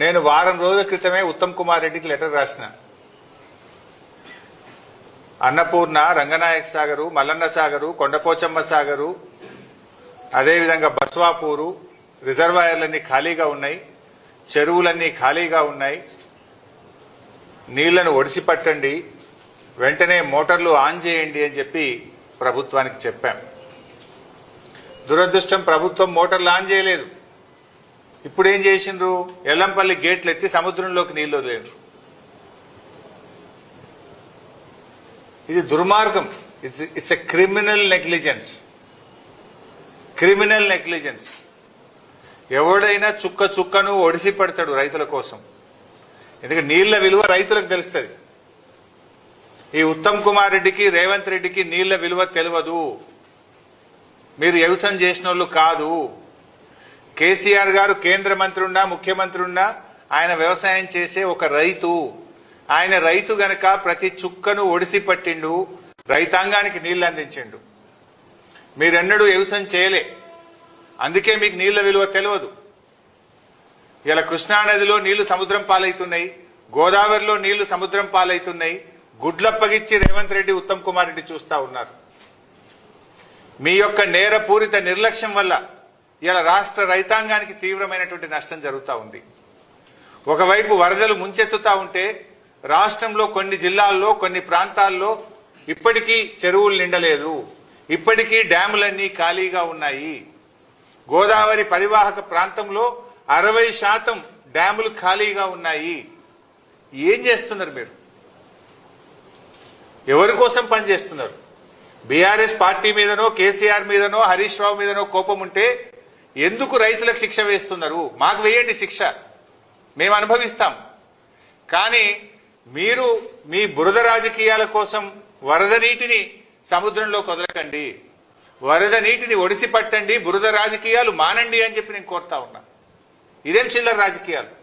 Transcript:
నేను వారం రోజుల క్రితమే ఉత్తమ్ కుమార్ రెడ్డికి లెటర్ రాసిన. అన్నపూర్ణ రంగనాయక సాగరు మల్లన్న సాగరు కొండపోచమ్మ సాగరు అదేవిధంగా బస్వాపూరు రిజర్వాయర్లన్నీ ఖాళీగా ఉన్నాయి చెరువులన్నీ ఖాళీగా ఉన్నాయి నీళ్ళను ఒడిసిపట్టండి వెంటనే మోటార్లు ఆన్ చేయండి అని చెప్పి ప్రభుత్వానికి చెప్పాం. దురదృష్టం ప్రభుత్వం మోటార్లు ఆన్ చేయలేదు. ఇప్పుడు ఏం చేసిండ్రు? ఎల్లంపల్లి గేట్లు ఎత్తి సముద్రంలోకి నీళ్ళు వదిలేరు. ఇది దుర్మార్గం. It's it's a criminal negligence criminal negligence ఎవడైనా చుక్క చుక్కను ఒడిసి పెడతాడు రైతుల కోసం. ఎందుకంటే నీళ్ళ విలువ రైతులకు తెలుస్తుంది. ఈ ఉత్తమ్ కుమార్ రెడ్డికి రేవంత్ రెడ్డికి నీళ్ళ విలువ తెలియదు మీరు వ్యవసాయం చేసిన వాళ్ళు కాదు. కేసీఆర్ గారు కేంద్ర మంత్రి ఉన్నా ముఖ్యమంత్రి ఉన్నా ఆయన వ్యవసాయం చేసే ఒక రైతు. ఆయన రైతు గనక ప్రతి చుక్కను ఒడిసి పట్టిండు రైతాంగానికి నీళ్ళు అందించిండు. మీరెన్నడూ వ్యవసాయం చేయలే. అందుకే మీకు నీళ్ళ విలువ తెలియదు. ఇలా కృష్ణానదిలో నీళ్ళు సముద్రం పాలవుతున్నాయి గోదావరిలో నీళ్ళు సముద్రం పాలవుతున్నాయి గుడ్లప్పగిచ్చి రేవంత్ రెడ్డి ఉత్తమ్ కుమార్ రెడ్డి చూస్తా ఉన్నారు. మీ యొక్క నేరపూరిత నిర్లక్ష్యం వల్ల ఇలా రాష్ట్ర రైతాంగానికి తీవ్రమైనటువంటి నష్టం జరుగుతూ ఉంది. ఒకవైపు వరదలు ముంచెత్తుతా ఉంటే రాష్ట్రంలో కొన్ని జిల్లాల్లో కొన్ని ప్రాంతాల్లో ఇప్పటికీ చెరువులు నిండలేదు. ఇప్పటికీ డ్యాములన్నీ ఖాళీగా ఉన్నాయి. గోదావరి పరివాహక ప్రాంతంలో అరవై శాతం డ్యాములు ఖాళీగా ఉన్నాయి. ఏం చేస్తున్నారు మీరు? ఎవరి కోసం పనిచేస్తున్నారు? బీఆర్ఎస్ పార్టీ మీదనో కేసీఆర్ మీదనో హరీష్ రావు మీదనో కోపం ఉంటే ఎందుకు రైతులకు శిక్ష వేస్తున్నారు? మాకు వేయండి శిక్ష. మేము అనుభవిస్తాం. కానీ మీరు మీ బురద రాజకీయాల కోసం వరద నీటిని సముద్రంలో కదలకండి వరద నీటిని ఒడిసి పట్టండి బురద రాజకీయాలు మానండి అని చెప్పి నేను కోరుతా ఉన్నా. ఇదేం చిల్లర రాజకీయాలు?